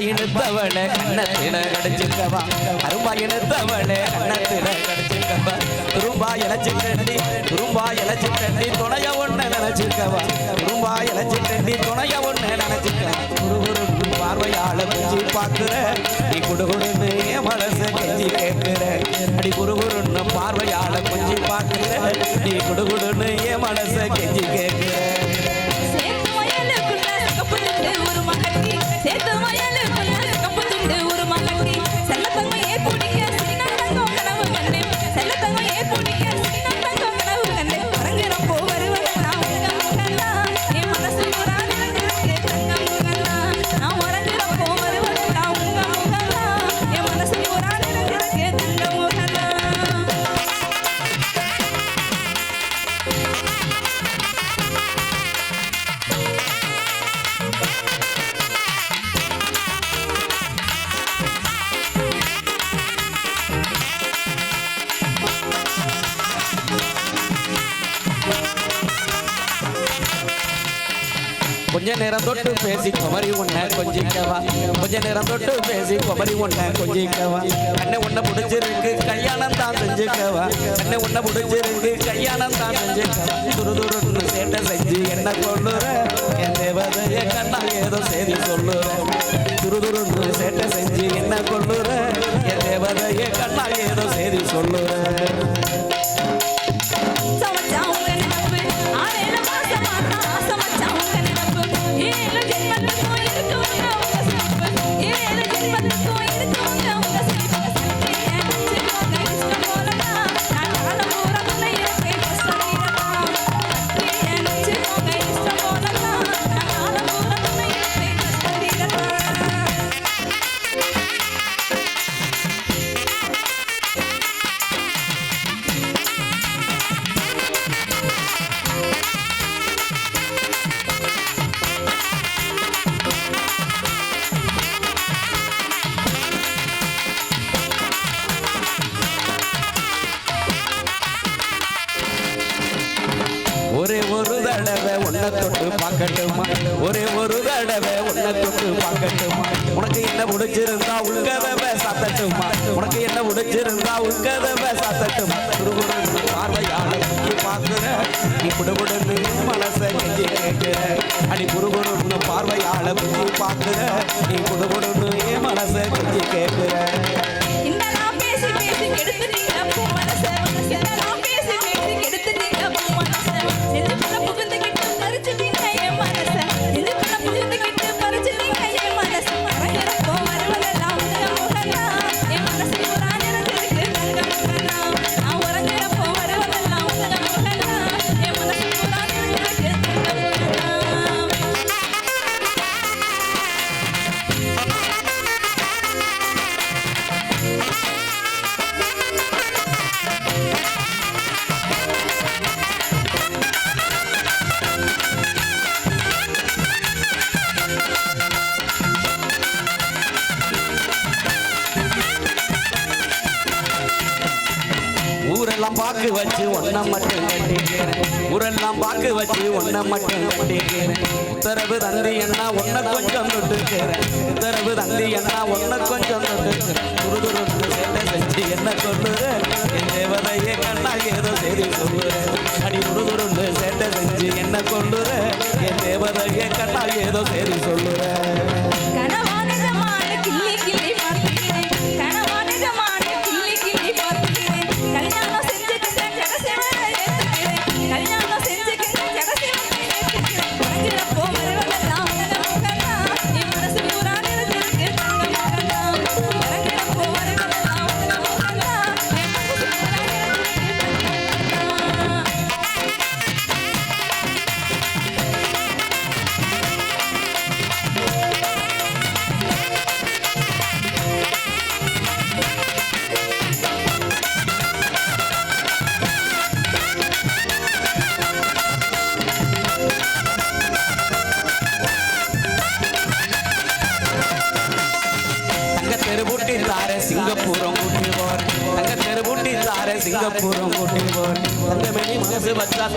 கரும்பா இழுத்தவளே கண்ணத்தில கடிச்சுக்கவா கரும்பா இழுத்தவளே கண்ணத்தில கடிச்சுக்கவா துரும்பா இழைச்சு கண்டி துரும்பா இழைச்சு கண்டி துணைய ஒண்ணு நினைச்சிருக்கவா? துரும்பா இழைச்சு கண்டி துணைய ஒண்ணு நினைச்சுக்கவா குருகுரு பார்வையாள குஞ்சி பார்க்கிற நீ குடுகுடுன்னு என் மனச கெஞ்சி கேட்கிற அடி குருகுருன்னு பார்வையாள குஞ்சி பார்க்கிற நீ குடுகுடுன்னு மனச கெஞ்சி கேட்கிற சேர்த்து கொஞ்ச நேரம் தொட்டு பேசி குமரி உன்னை கொஞ்சிக்கவா? கொஞ்ச நேரம் தொட்டு பேசி குமரி உன்னை கொஞ்சிக்கவா? அண்ணே உன்னை முடிஞ்சிருக்கு கல்யாணம் தான் செஞ்சுக்கவா? அண்ணே உன்னை முடிஞ்சிருக்கு கல்யாணம் தான் செஞ்சுக்கவா? துரு துருன்னு சேட்டை செஞ்சு என்ன கொள்ளுற? என் தேவதைய கண்ணா ஏதோ செய்தி சொல்லுற. துரு துருன்னு சேட்டை செஞ்சு என்ன கொள்ளுற? என் தேவதைய கண்ணா ஏதோ செய்தி சொல்லுற. பார்க்கட்டுமா? ஒரே ஒரு தடவை உன்னை தொட்டு பார்க்கட்டுமா? உனக்கு என்ன முடிச்சிருந்தா உள்கதவை சாத்தட்டுமா? உனக்கு என்ன முடிச்சிருந்தா உள்கதவை சாத்தட்டுமா? குருகுரு பார்வையாள குத்தி பார்க்குற நீ குடுகுடுன்னு மனசை கெஞ்சி கேட்கிற. அடி குருகுருன்னு பார்வையாள குத்தி பார்க்கிற நீ குடுகுடுன்னு மனசை கெஞ்சி கேட்கிற. இந்த நான் பேசி பேசி கெடுத்துட்டீங்க பூ மனசை பாக்கு வச்சு ஒன்ன மட்டும் கட்டிக்கிறேன். ஊரெல்லாம் பாக்கு வச்சு ஒன்ன மட்டும் கட்டிக்கிறேன். உத்தரவு தந்தி என்ன ஒன்ன கொஞ்சம் தொட்டுக்கிறேன். உத்தரவு தந்தி என்ன ஒன்ன கொஞ்சம் தொட்டுக்கிறேன். துருதுருந்து சேட்டை செஞ்சு என்ன சொல்லுற? என் தேவதையே கண்ணா ஏதோ சரி சொல்லுறேன் அடி துருதுருந்து சேட்டை செஞ்சு என்ன கொள்ளுற என் தேவதையே கண்ணா ஏதோ சரி சொல்லு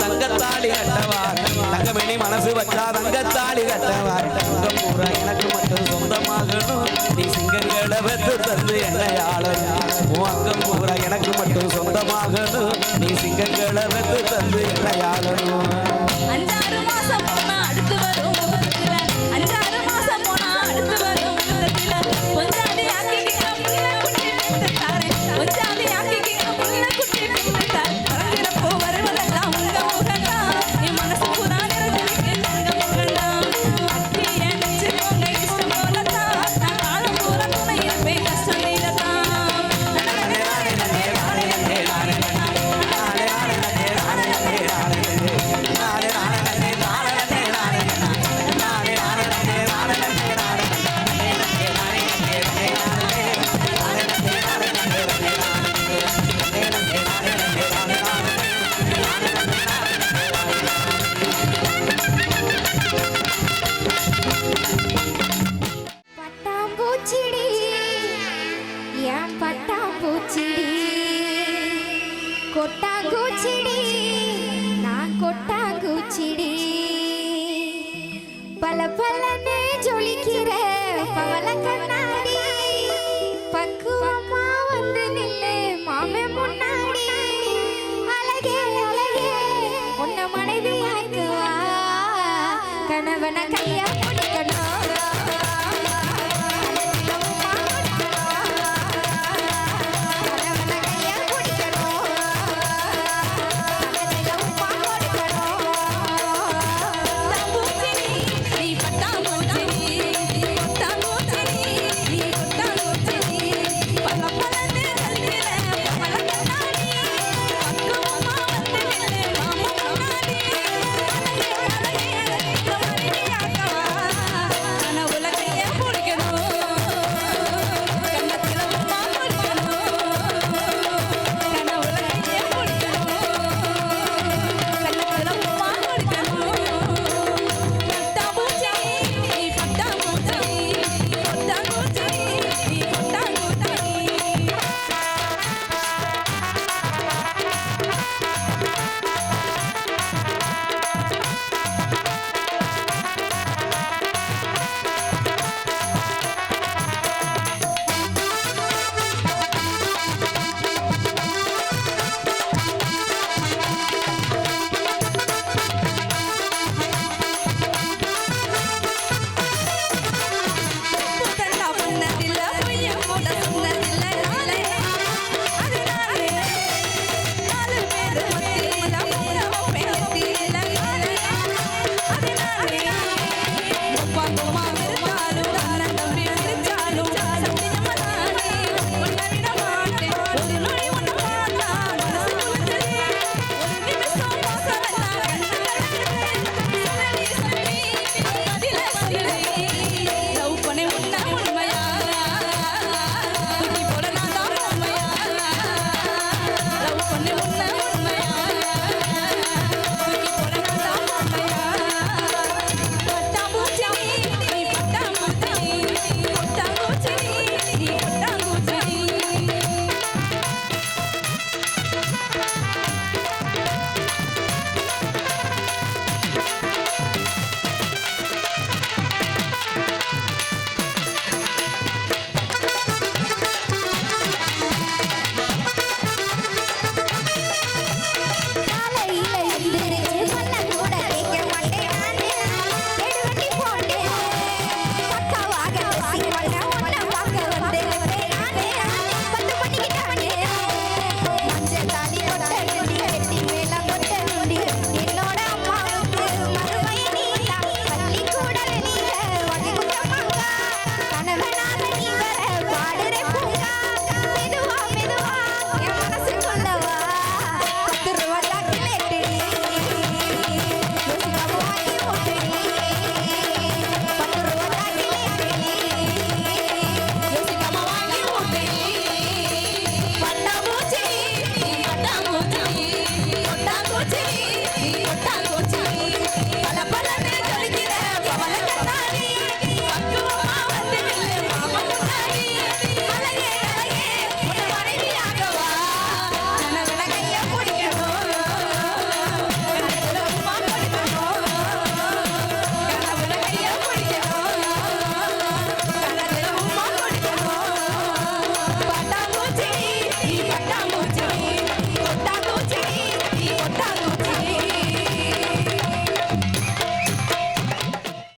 தங்கத்தாலி கட்டவா. தங்கமணி மனசு வச்சா தங்கத்தாலி கட்டவா. தங்கம் பூரா எனக்கு மட்டும் சொந்தமாகணும். நீ சிங்கங்களை வெத்து தந்து என்னையா